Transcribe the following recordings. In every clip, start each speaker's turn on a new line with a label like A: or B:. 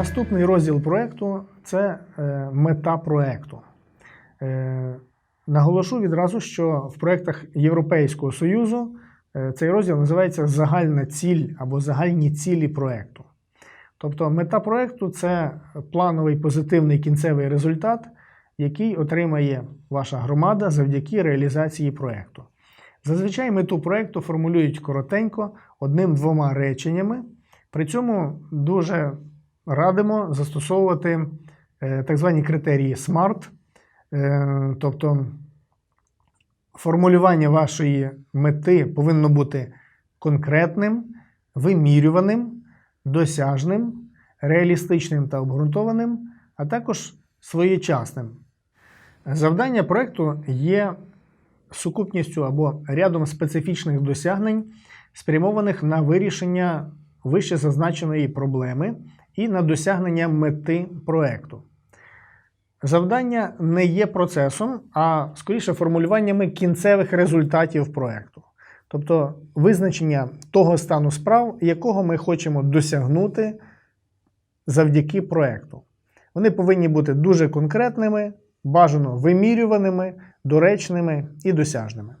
A: Наступний розділ проєкту це е, мета проєкту. Е, Наголошу відразу, що в проєктах Європейського Союзу е, цей розділ називається Загальна ціль або загальні цілі проєкту. Тобто мета проєкту це плановий позитивний кінцевий результат, який отримає ваша громада завдяки реалізації проєкту. Зазвичай мету проєкту формулюють коротенько одним-двома реченнями. При цьому дуже радимо застосовувати е, так звані критерії SMART, Е, тобто формулювання вашої мети повинно бути конкретним, вимірюваним, досяжним, реалістичним та обґрунтованим, а також своєчасним. Завдання проєкту є сукупністю або рядом специфічних досягнень, спрямованих на вирішення вище зазначеної проблеми і на досягнення мети проєкту. Завдання не є процесом, а скоріше формулюваннями кінцевих результатів проєкту. Тобто визначення того стану справ, якого ми хочемо досягнути завдяки проєкту. Вони повинні бути дуже конкретними, бажано вимірюваними, доречними і досяжними.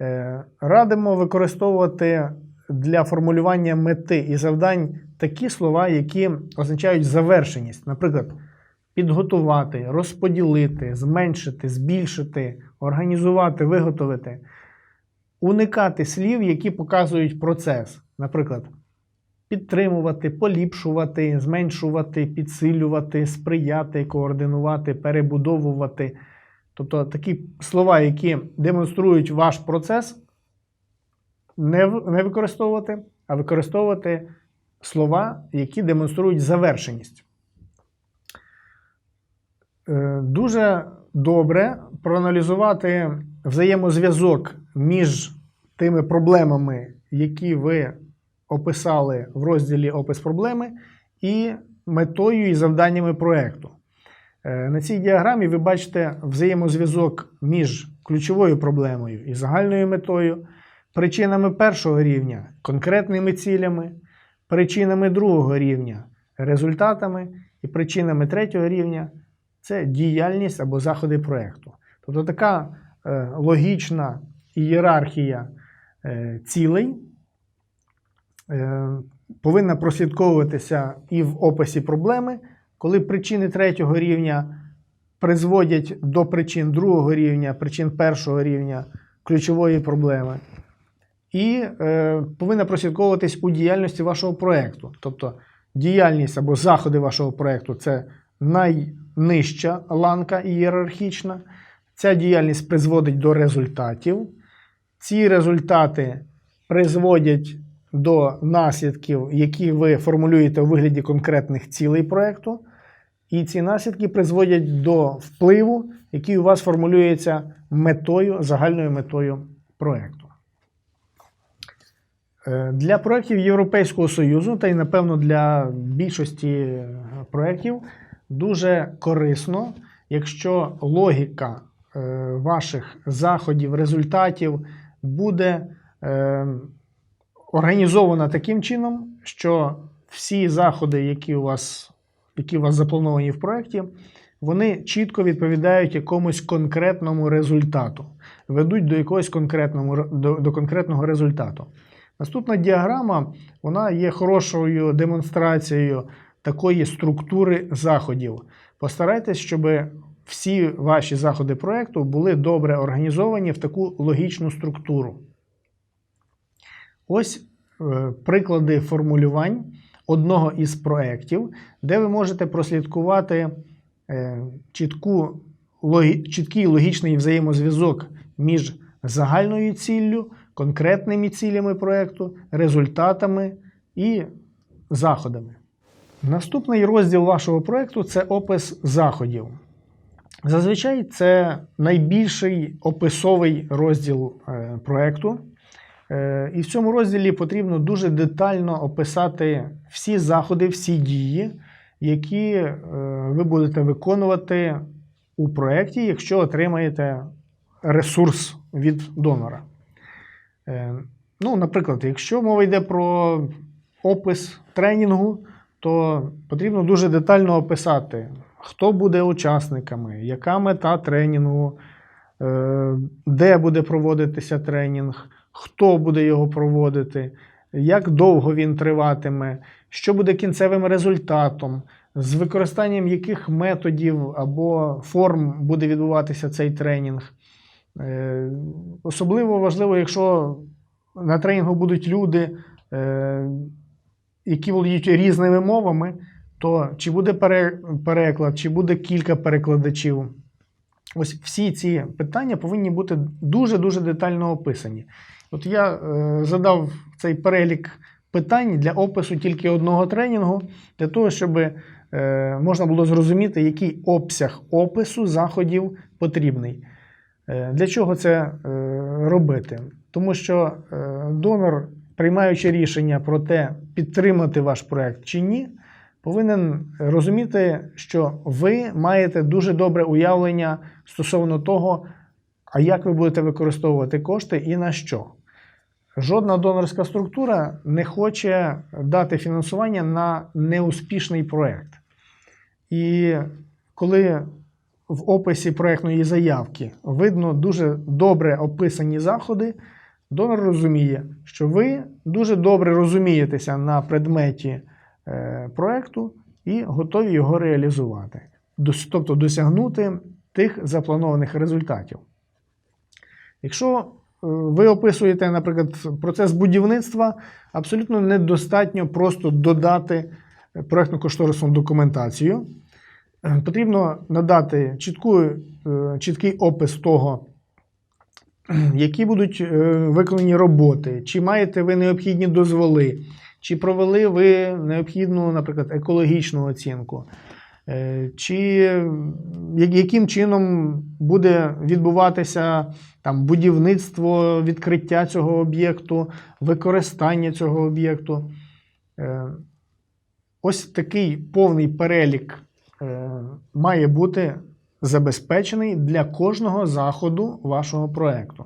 A: Е, Радимо використовувати для формулювання мети і завдань такі слова, які означають завершеність. Наприклад, підготувати, розподілити, зменшити, збільшити, організувати, виготовити, уникати слів, які показують процес. Наприклад, підтримувати, поліпшувати, зменшувати, підсилювати, сприяти, координувати, перебудовувати. Тобто такі слова, які демонструють ваш процес, не, використовувати, а використовувати слова, які демонструють завершеність. Е, Дуже добре проаналізувати взаємозв'язок між тими проблемами, які ви описали в розділі Опис проблеми, і метою і завданнями проєкту. Е, На цій діаграмі ви бачите взаємозв'язок між ключовою проблемою і загальною метою, причинами першого рівня конкретними цілями, причинами другого рівня результатами і причинами третього рівня це діяльність або заходи проєкту. Тобто така е, логічна ієрархія е, цілей е, повинна прослідковуватися і в описі проблеми, коли причини третього рівня призводять до причин другого рівня, причин першого рівня ключової проблеми. І е, повинна прослідковуватись у діяльності вашого проєкту. Тобто діяльність або заходи вашого проєкту це найнижча ланка ієрархічна. Ця діяльність призводить до результатів. Ці результати призводять до наслідків, які ви формулюєте у вигляді конкретних цілей проєкту. І ці наслідки призводять до впливу, який у вас формулюється метою, загальною метою проєкту. Е, Для проєктів Європейського Союзу, та й, напевно, для більшості е, проєктів дуже корисно, якщо логіка е, ваших заходів, результатів буде організована таким чином, що всі заходи, які у вас, які у вас заплановані в проєкті, вони чітко відповідають якомусь конкретному результату, ведуть до якогось конкретного, ре- до, до конкретного результату. Наступна діаграма вона є хорошою демонстрацією такої структури заходів. Постарайтесь, щоб всі ваші заходи проєкту були добре організовані в таку логічну структуру. Ось е, приклади формулювань одного із проєктів, де ви можете прослідкувати е, чітку, логі, чіткий логічний взаємозв'язок між загальною ціллю, конкретними цілями проєкту, результатами і заходами. Наступний розділ вашого проєкту це опис заходів. Зазвичай це найбільший описовий розділ е, проєкту. Е, І в цьому розділі потрібно дуже детально описати всі заходи, всі дії, які е, ви будете виконувати у проєкті, якщо отримаєте ресурс від донора. Е, Ну, наприклад, якщо мова йде про опис тренінгу, то потрібно дуже детально описати, хто буде учасниками, яка мета тренінгу, е, де буде проводитися тренінг, хто буде його проводити, як довго він триватиме, що буде кінцевим результатом, з використанням яких методів або форм буде відбуватися цей тренінг. Е, Особливо важливо, якщо на тренінгу будуть люди, е, які володіють різними мовами, то чи буде переклад, чи буде кілька перекладачів. Ось всі ці питання повинні бути дуже-дуже детально описані. От я е, задав цей перелік питань для опису тільки одного тренінгу, для того, щоб можна було зрозуміти, який обсяг опису заходів потрібний. Е, Для чого це е, робити? Тому що е, донор, приймаючи рішення про те, підтримати ваш проект чи ні, повинен розуміти, що ви маєте дуже добре уявлення стосовно того, а як ви будете використовувати кошти і на що. Жодна донорська структура не хоче дати фінансування на неуспішний проект. І коли в описі проектної заявки видно дуже добре описані заходи, донор розуміє, що ви дуже добре розумієтеся на предметі е, проекту і готові його реалізувати, тобто досягнути тих запланованих результатів. Якщо е, ви описуєте, наприклад, процес будівництва, абсолютно недостатньо просто додати проектно-кошторисну документацію. Е, Потрібно надати чітку, е, чіткий опис того, які будуть е, виконані роботи, чи маєте ви необхідні дозволи, чи провели ви необхідну, наприклад, екологічну оцінку, чи яким чином буде відбуватися там, будівництво, відкриття цього об'єкту, використання цього об'єкту. Ось такий повний перелік має бути забезпечений для кожного заходу вашого проекту.